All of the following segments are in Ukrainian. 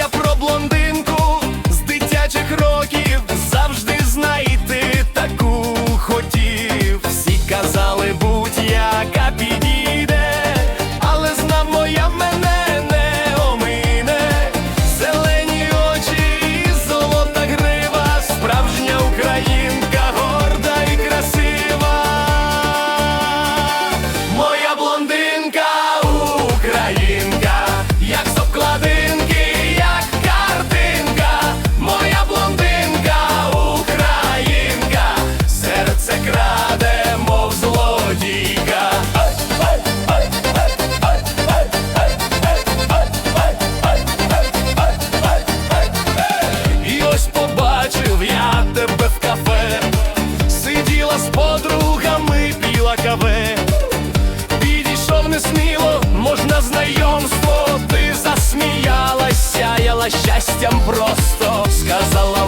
я про блондин. Сказала щастям просто, сказала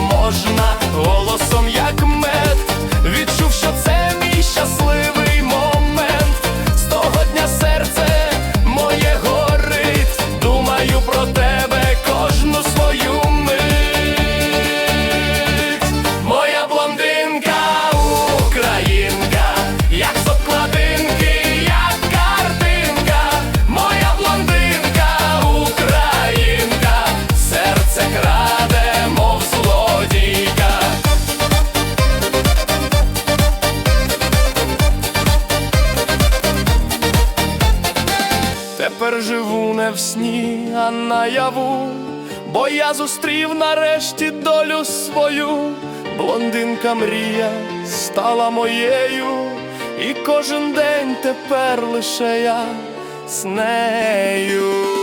Тепер живу не в сні, а наяву, бо я зустрів нарешті долю свою, блондинка мрія стала моєю, і кожен день тепер лише я з нею.